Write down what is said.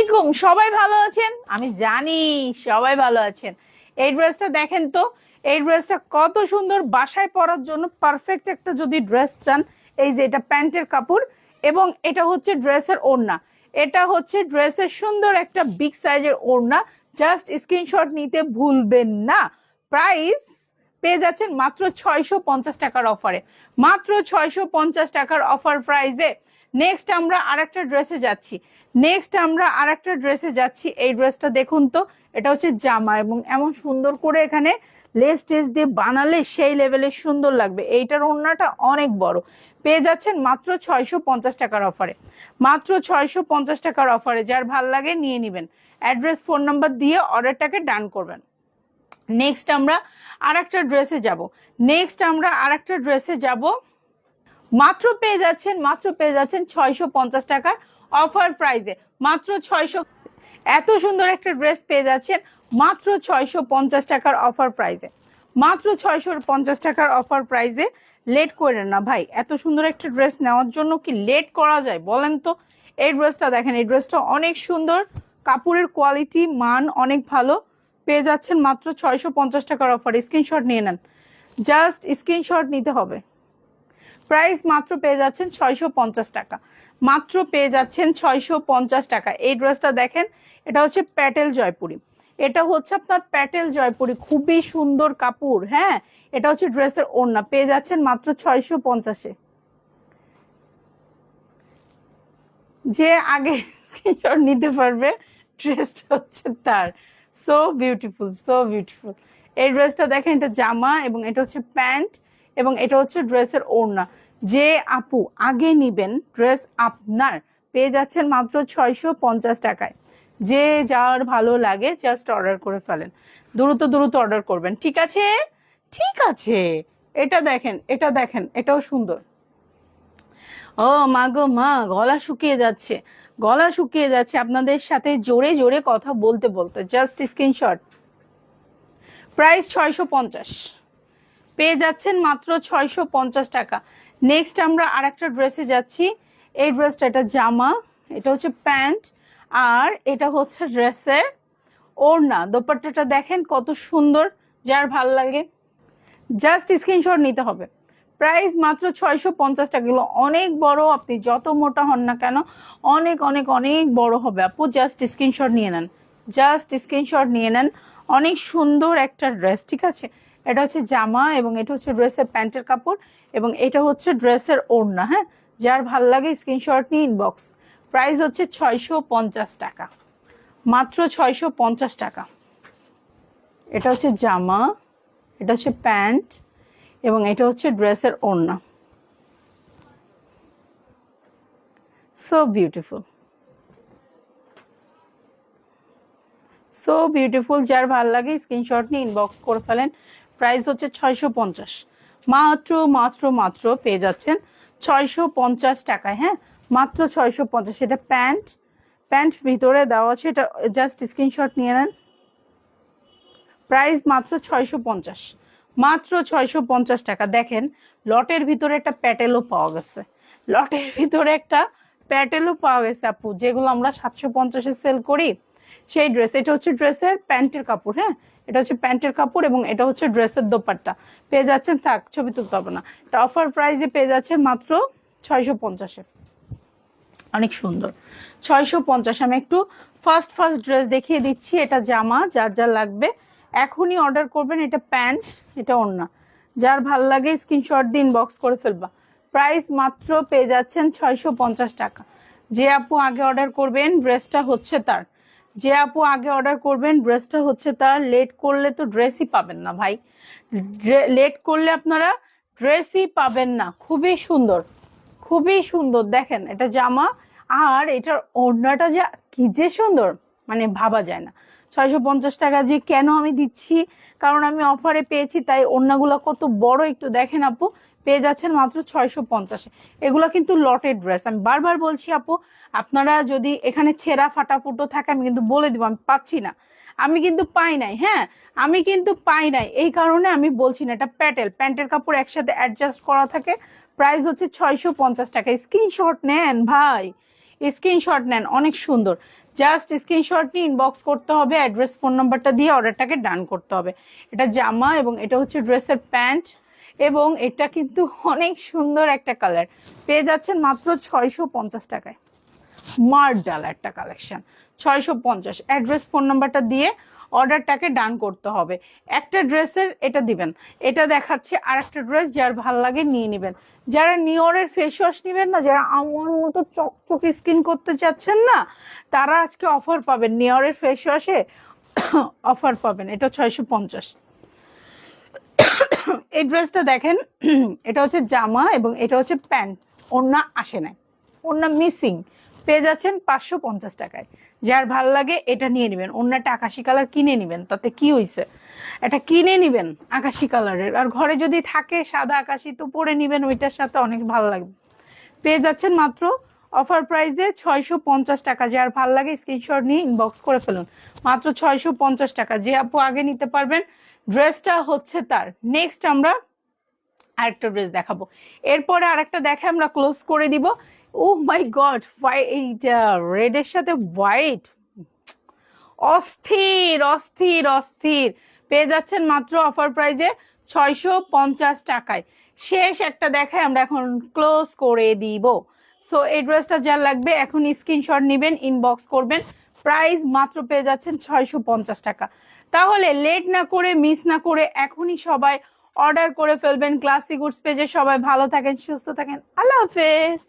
আলাইকুম, সবাই ভালো আছেন? আমি জানি সবাই ভালো আছেন। এই ড্রেসটা দেখেন তো, এই ড্রেসটা কত সুন্দর, বাসায় পরার জন্য পারফেক্ট একটা যদি ড্রেস চান, এই যে এটা প্যান্টের কাপড়, এবং এটা হচ্ছে ড্রেসের ওড়না। এটা হচ্ছে ড্রেসের সুন্দর একটা বিগ সাইজের ওড়না জাস্ট স্ক্রিনশট নিতে ভুলবেন না। প্রাইস পেয়ে যাচ্ছেন মাত্র ছয়শো পঞ্চাশ টাকার অফারে মাত্র ছয়শো পঞ্চাশ টাকার অফার প্রাইসে নেক্সট আমরা আর একটা ড্রেসে যাচ্ছি। নেক্সট আমরা আর একটা ড্রেসে যাচ্ছি। এই ড্রেসটা দেখুন তো, এটা হচ্ছে জামা এবং এমন সুন্দর করে এখানে লেস টেস দিয়ে বানালে সেই লেভেলের সুন্দর লাগবে। এইটার ওড়নাটা অনেক বড়। পেয়ে যাচ্ছেন মাত্র ছয়শো পঞ্চাশ টাকার অফারে মাত্র ছয়শো পঞ্চাশ টাকার অফারে যার ভালো লাগে নিয়ে নেবেন। অ্যাড্রেস ফোন নাম্বার দিয়ে অর্ডারটাকে ডান করবেন। নেক্সট আমরা আরেকটা ড্রেসে যাব। নেক্সট আমরা আরেকটা ড্রেসে যাব। মাত্র পেয়ে যাচ্ছেন, মাত্র পেয়ে যাচ্ছেন ছয়শো পঞ্চাশ টাকার অফার প্রাইসে মাত্র ছয়শো এত সুন্দর একটা ড্রেস পেয়ে যাচ্ছেন, মাত্র ছয়শো পঞ্চাশ টাকার অফার প্রাইসে মাত্র ছয়শো পঞ্চাশ টাকার অফার প্রাইসে লেট করেন না ভাই, এত সুন্দর একটা ড্রেস নেওয়ার জন্য কি লেট করা যায় বলেন তো? এই ড্রেসটা দেখেন, এই ড্রেসটা অনেক সুন্দর, কাপড়ের কোয়ালিটি মান অনেক ভালো। পেয়ে যাচ্ছেন মাত্র ছয়শো পঞ্চাশ টাকার অফার স্ক্রিনশট নিয়ে নেন। জাস্ট স্ক্রিনশট নিতে হবে। প্রাইস মাত্র পেয়ে যাচ্ছেন ছয়শো পঞ্চাশ টাকা। মাত্র পেয়ে যাচ্ছেন ছয়শো পঞ্চাশ টাকা। এই ড্রেসটা দেখেন, এটা হচ্ছে প্যাটেল জয়পুরি। এটা হচ্ছে আপনার প্যাটেল জয়পুরি। খুবই সুন্দর কাপড় হ্যাঁ? এটা হচ্ছে ড্রেসের ওড়না। পেয়ে যাচ্ছেন মাত্র ছয়শো পঞ্চাশে যে আগে নিতে পারবে ড্রেসটা হচ্ছে তার। সো বিউটিফুল সো বিউটিফুল এই ড্রেসটা দেখেন, এটা জামা এবং এটা হচ্ছে প্যান্ট এবং এটা হচ্ছে ড্রেসের ওড়না। যে আপু আগে নিবেন ড্রেস আপনার, পেয়ে যাচ্ছেন মাত্র ছয়শো পঞ্চাশ টাকায়। যে যার ভালো লাগে জাস্ট অর্ডার করে ফেলেন। দ্রুত দ্রুত অর্ডার করবেন। ঠিক আছে? ঠিক আছে। এটা দেখেন এটা দেখেন, এটাও সুন্দর। ও মা গো, মা, গলা শুকিয়ে যাচ্ছে। গলা শুকিয়ে যাচ্ছে। আপনাদের সাথে জোরে জোরে কথা বলতে বলতে। জাস্ট স্ক্রিনশট প্রাইস ছয়শো পঞ্চাশ। পেয়ে যাচ্ছেন মাত্র ছয়শো পঞ্চাশ টাকা। নেক্সট আমরা আরেকটা ড্রেসে যাচ্ছি। এই ড্রেসটা এটা জামা, এটা হচ্ছে প্যান্ট, আর এটা হচ্ছে ড্রেসের ওড়না। দোপাট্টাটা দেখেন কত সুন্দর, যার ভালো লাগে। জাস্ট স্ক্রিনশট নিতে হবে। প্রাইস মাত্র ছয়শো পঞ্চাশ টাকা। এগুলো অনেক বড়, আপনি যত মোটা হন না কেন, অনেক অনেক অনেক বড় হবে। আপু জাস্ট স্ক্রিনশট নিয়ে নেন। জাস্ট স্ক্রিনশট নিয়ে নেন। অনেক সুন্দর একটা ড্রেস ঠিক আছে? এটা হচ্ছে জামা এবং এটা হচ্ছে ড্রেসের প্যান্টের কাপড় এবং এটা হচ্ছে ড্রেসের ওড়না হ্যাঁ? যার ভালো লাগে স্ক্রিনশট নিয়ে ইনবক্স প্রাইস হচ্ছে ছয়শো পঞ্চাশ টাকা। মাত্র ছয়শো পঞ্চাশ টাকা। এটা হচ্ছে জামা, এটা হচ্ছে প্যান্ট এবং এটা হচ্ছে ড্রেসের ওড়না। সো বিউটিফুল সো বিউটিফুল যার ভালো লাগে স্ক্রিনশট নিয়ে ইনবক্স করে ফেলেন। প্রাইস হচ্ছে ছয়শো পঞ্চাশ। মাত্র মাত্র মাত্র পেয়ে যাচ্ছেন ছয়শো পঞ্চাশ টাকায় হ্যাঁ? মাত্র ছয়শো পঞ্চাশ। এটা প্যান্ট। প্যান্ট ভিতরে দেওয়া আছে। এটা জাস্ট স্ক্রিনশট নিয়ে নেন। প্রাইস মাত্র ছয়শো পঞ্চাশ। মাত্র ছয়শো পঞ্চাশ টাকা। দেখেন, লটের ভিতরে একটা প্যাটেলও পাওয়া গেছে। লটের ভিতরে একটা প্যাটেলও পাওয়া গেছে, আপু, যেগুলো আমরা সাতশো পঞ্চাশে সেল করি। সেই ড্রেস, এটা হচ্ছে ড্রেসের প্যান্টের কাপড় হ্যাঁ? এটা হচ্ছে প্যান্টের কাপড় এবং এটা হচ্ছে ড্রেসের দোপাট্টা। পেয়ে যাচ্ছেন, থাক, ছবি তুলতে হবে না। এটা অফার প্রাইসে পেয়ে যাচ্ছেন মাত্র ছয়শো পঞ্চাশে। অনেক সুন্দর। ছয়শো পঞ্চাশ আমি একটু ফার্স্ট ফার্স্ট ড্রেস দেখিয়ে দিচ্ছি। এটা জামা, যার যা লাগবে এখনই অর্ডার করবেন, এটা প্যান্ট এটা ওড়না। যার ভালো লাগে স্ক্রিনশট দিন বক্স করে ফেলবা। প্রাইস মাত্র পেয়ে যাচ্ছেন ছয়শো পঞ্চাশ টাকা। যে আপু আগে অর্ডার করবেন ড্রেসটা হচ্ছে তার। যে আপু আগে অর্ডার করবেন ড্রেসটা হচ্ছে তার। লেট করলে তো ড্রেসই পাবেন না ভাই। লেট করলে আপনারা ড্রেসই পাবেন না। খুবই সুন্দর। খুবই সুন্দর। দেখেন, এটা জামা। আর এটার ওড়নাটা যা, কি যে সুন্দর। মানে ভাবা যায় না। ছয়শো পঞ্চাশ টাকা যে কেন আমি দিচ্ছি, কারণ আমি অফারে পেয়েছি, তাই ওড়নাগুলো কত বড় একটু দেখেন আপু, পেয়ে যাচ্ছেন মাত্র ছয়শো পঞ্চাশে। এগুলো কিন্তু লটের ড্রেস। আমি বারবার বলছি আপু, আপনারা যদি এখানে ছেঁড়া ফাটাফুটো থাকে, আমি কিন্তু বলে দিব, আমি পাচ্ছি না। আমি কিন্তু পাই নাই হ্যাঁ? আমি কিন্তু পাই নাই। এই কারণে আমি বলছি না, এটা প্যাটেল। প্যান্টের কাপড় একসাথে অ্যাডজাস্ট করা থাকে প্রাইস হচ্ছে ছয়শো পঞ্চাশ টাকা। স্ক্রিনশট নেন, ভাই। স্ক্রিনশট নেন, অনেক সুন্দর। জাস্ট স্ক্রিনশট নিয়ে ইনবক্স করতে হবে অ্যাড্রেস ফোন নাম্বারটা দিয়ে অর্ডারটাকে ডান করতে হবে। এটা জামা এবং এটা হচ্ছে ড্রেসের প্যান্ট এবং এটা কিন্তু অনেক সুন্দর একটা কালার পেয়ে যাচ্ছেন মাত্র ছয়শো পঞ্চাশ টাকায়। মার্ডাল একটা কালেকশন ছয়শো পঞ্চাশ। অ্যাড্রেস ফোন নাম্বারটা দিয়ে অর্ডারটাকে ডান করতে হবে। একটা ড্রেসের এটা দিবেন, এটা দেখাচ্ছে আর একটা ড্রেস যার ভালো লাগে নিয়ে নেবেন। যারা নিওরের ফেস ওয়াশ নেবেন না, যারা আমার মতো চকচকে স্কিন করতে চাচ্ছেন না, তারা আজকে অফার পাবেন। নিওরের ফেস ওয়াশে অফার পাবেন, এটা ছয়শো পঞ্চাশ। এই ড্রেসটা দেখেন, এটা হচ্ছে জামা এবং এটা হচ্ছে প্যান্ট, ওড়না আসে না ওড়না মিসিং পেয়ে যাচ্ছেন পাঁচশো পঞ্চাশ টাকায়। যার ভালো লাগে এটা নিয়ে নেবেন। ওড়নাটা আকাশি কালার কিনে নেবেন। তাতে কি হয়েছে এটা কিনে নেবেন আকাশি কালারের। আর ঘরে যদি থাকে সাদা আকাশি, তো পরে নেবেন, ওইটার সাথে অনেক ভালো লাগবে। পেয়ে যাচ্ছেন মাত্র অফার প্রাইসে ছয়শো পঞ্চাশ টাকা। যার ভালো লাগে স্ক্রিনশট নিয়ে ইনবক্স করে ফেলুন। মাত্র ছয়শো পঞ্চাশ টাকা। যে আপু আগে নিতে পারবেন, ড্রেসটা হচ্ছে তার। নেক্সট আমরা আরেকটা ড্রেস দেখাবো। এরপরে আরেকটা দেখে আমরা ক্লোজ করে দিব। ও মাই গড এইটা রেডের সাথে হোয়াইট অস্থির অস্থির অস্থির। পেয়ে যাচ্ছেন মাত্র অফার প্রাইজে ছয়শো পঞ্চাশ টাকায়। শেষ একটা দেখায় আমরা এখন ক্লোজ করে দিব। সো এই ড্রেসটা যার লাগবে, এখন স্ক্রিনশট নেবেন ইনবক্স করবেন। প্রাইস মাত্র পেয়ে যাচ্ছেন ছয়শো পঞ্চাশ টাকা। তাহলে লেট না করে মিস না করে এখনই সবাই অর্ডার করে ফেলবেন। ক্লাসিক গুডস পেজে সবাই ভালো থাকেন, সুস্থ থাকেন। আল্লাহ হাফেজ।